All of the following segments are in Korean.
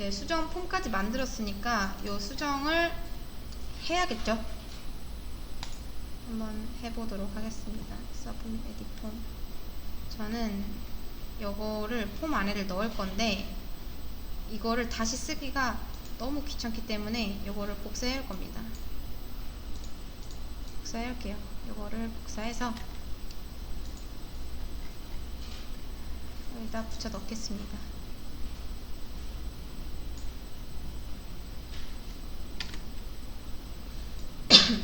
이제 수정 폼까지 만들었으니까 요 수정을 해야겠죠. 한번 해보도록 하겠습니다. 서브 에디 폼. 저는 요거를 폼 안에를 넣을 건데 이거를 다시 쓰기가 너무 귀찮기 때문에 요거를 복사해 올 겁니다. 복사해 올게요. 요거를 복사해서 여기다 붙여 넣겠습니다.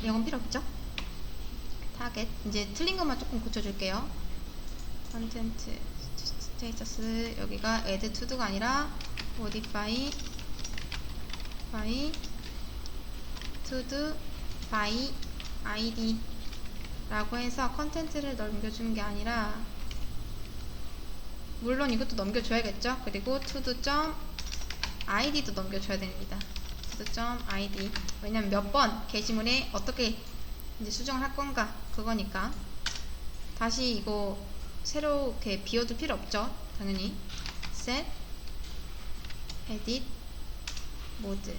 이건 필요 없죠? 타겟 이제 틀린 것만 조금 고쳐줄게요. 컨텐트 스테이터스 여기가 add to가 아니라 modify by to do by id 라고 해서 컨텐츠를 넘겨주는 게 아니라 물론 이것도 넘겨줘야겠죠 그리고 to do 점 id도 넘겨줘야 됩니다 to do 점 id 왜냐면 몇 번 게시물에 어떻게 이제 수정을 할 건가 그거니까. 다시 이거 새로 이렇게 비워줄 필요 없죠 당연히. set edit mode.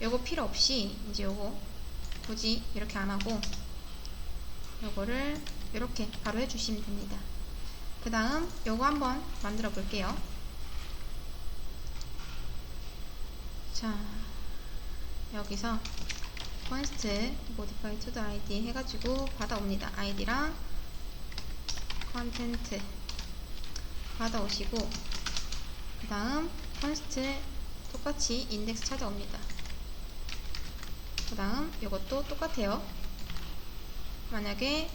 요거 필요 없이 이제 요거 굳이 이렇게 안 하고 요거를 이렇게 바로 해주시면 됩니다. 그 다음 요거 한번 만들어 볼게요. 자 여기서 const modify to the id 해가지고 받아옵니다. Id랑 content 받아오시고 그 다음 const 똑같이 인덱스 찾아옵니다. 그 다음 이것도 똑같아요. 만약에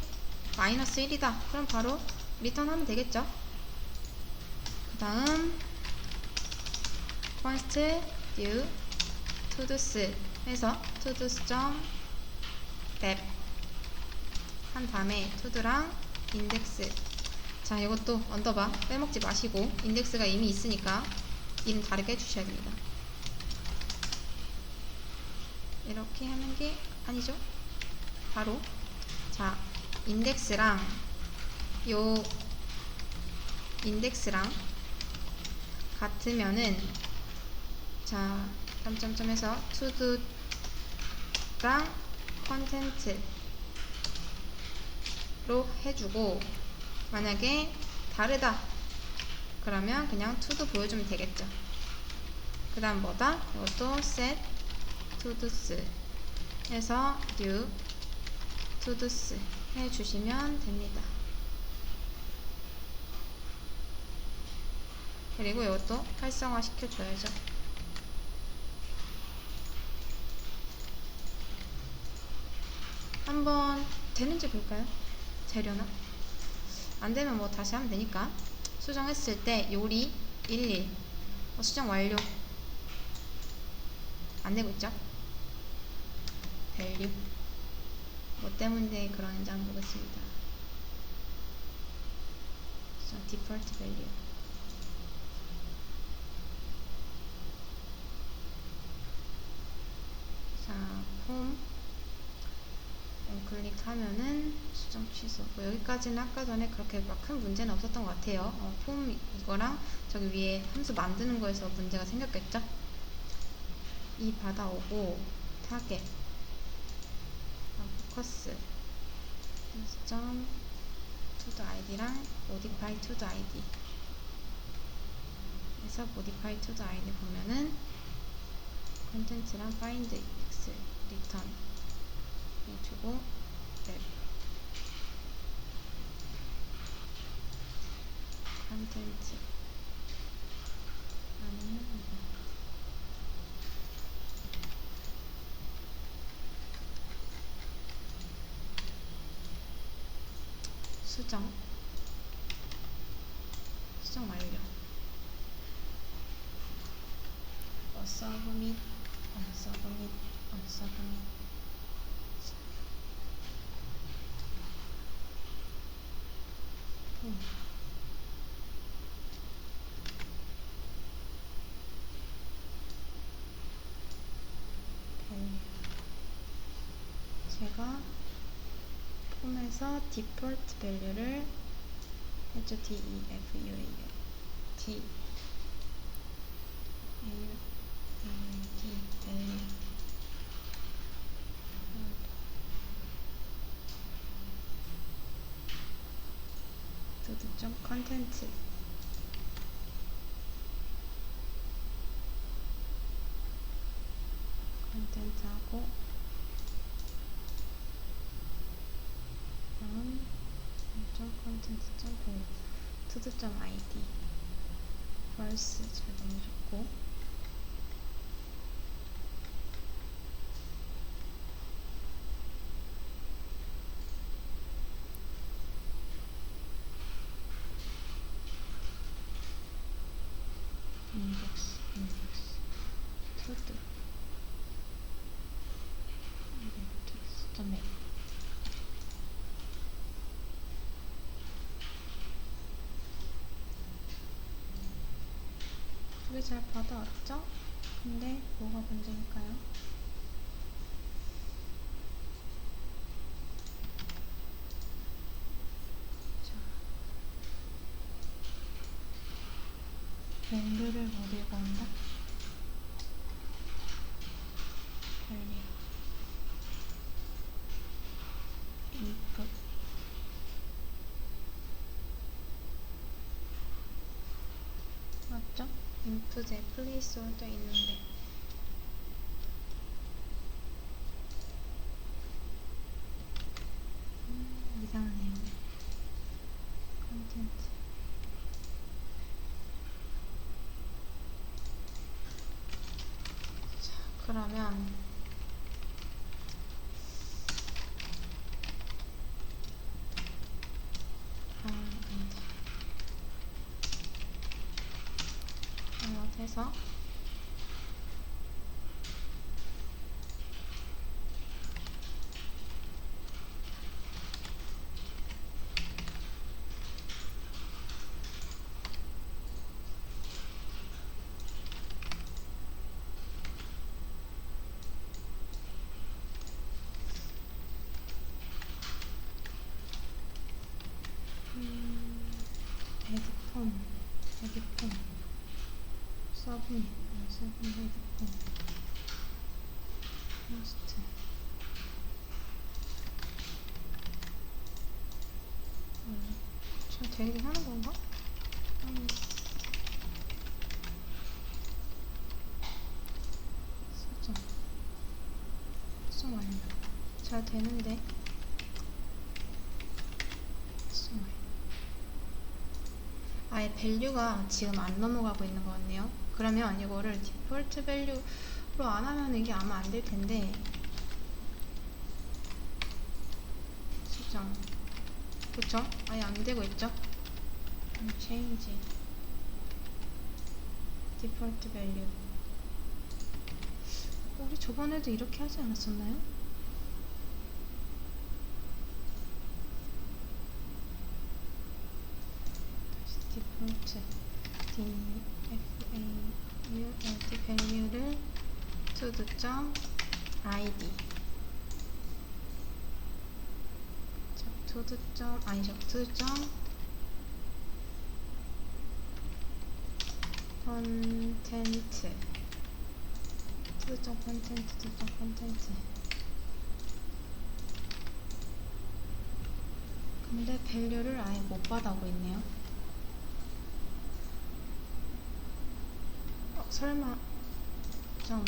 마이너스 1이다. 그럼 바로 리턴 하면 되겠죠? 그 다음 const new todos 해서 todos.deb 한 다음에 to도랑 인덱스 자 이것도 언더바 빼먹지 마시고 인덱스가 이미 있으니까 이름 다르게 해주셔야 됩니다. 이렇게 하는 게 아니죠? 바로 자 인덱스랑 요 인덱스랑 같으면은 자 점점점에서 투두랑 컨텐츠로 해주고 만약에 다르다. 그러면 그냥 투두 보여주면 되겠죠. 그 다음 뭐다? 이것도 set todos 해서 new todos 해주시면 됩니다. 그리고 이것도 활성화 시켜줘야죠 한번 되는지 볼까요? 재료나? 안 되면 뭐 다시 하면 되니까. 수정했을 때 요리 11 어, 수정 완료. 안 되고 있죠? 밸류. 뭐 때문에 그러는지 한번 보겠습니다. 디폴트 밸류 자, 홈 어, 클릭 하면은 수정 취소. 뭐 여기까지는 아까 전에 그렇게 막 큰 문제는 없었던 것 같아요. 어, 폼 이거랑 저기 위에 함수 만드는 거에서 문제가 생겼겠죠? 이 받아오고 타겟 아, 포커스 the id랑 modify to the id 그래서 to the id 보면은 컨텐츠랑 find x return 해주고 네. 컨텐츠 아니면. 수정. 수정 완료. 어서브밋 언서브밋 언서브밋 해서 디폴트 밸류를 했죠. D, E, F, U, A, D, A, D, A. 도드점 컨텐츠 컨텐츠하고 점 컨텐츠 점 공, 투드 점 아이디 벌스 잘 넘어졌고 인덱스 인덱스 투드 인덱스 점에 두개 잘 받아왔죠? 근데 뭐가 문제일까요? 자, 밸류를 어디에 넣는다? 밸류 input 인풋에 플레이스홀더 있는데 음, 이상하네요. 컨텐츠 자 그러면 아 아니다 잘못해서 음, 헤드폰 헤드폰 포스트 음, 잘 되긴 하는 건가? 음. 수정 수정 완료 잘 되는데 아예 밸류가 지금 안 넘어가고 있는 것 같네요. 그러면 이거를 디폴트 밸류로 안 하면 이게 아마 안 될 텐데 수정 그쵸? 아예 안 되고 있죠? 음, change 밸류 우리 저번에도 이렇게 하지 않았었나요? 다시 디폴트 d f a u add value를 to the 점 id 자, to 아니죠 to 점 컨텐츠 to 점 컨텐츠 to 점 컨텐츠 근데 밸류를 아예 못 받아오고 있네요. 설마 좀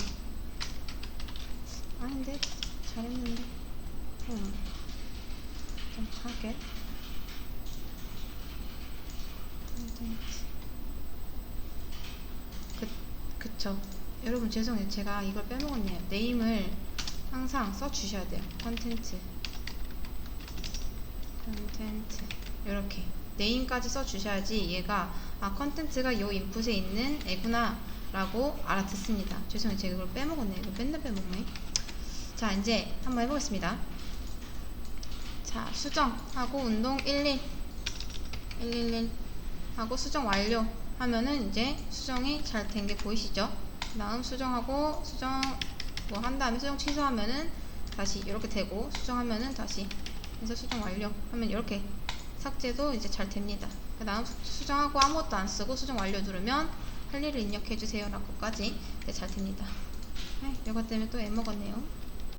아닌데? 잘했는데? 음. 좀 컨텐츠 그 그쵸. 여러분 죄송해요. 제가 이걸 빼먹었네요. 네임을 항상 써 주셔야 돼요. 컨텐츠. 컨텐츠. 이렇게. 네임까지 써 주셔야지 얘가 아 컨텐츠가 요 인풋에 있는 애구나 라고 알아듣습니다. 죄송해요. 제가 이걸 빼먹었네 이거 맨날 빼먹네. 자 이제 한번 해보겠습니다. 자 수정하고 운동 11 111 하고 수정 완료 하면은 이제 수정이 잘 된 게 보이시죠? 그 다음 수정하고 수정 뭐 한 다음에 수정 취소하면은 다시 이렇게 되고 수정하면은 다시 해서 수정 완료 하면 이렇게 삭제도 이제 잘 됩니다. 그 다음 수정하고 아무것도 안 쓰고 수정 완료 누르면 할 일을 입력해 주세요 라고까지 이제 잘 됩니다. 네, 이것 때문에 또 애먹었네요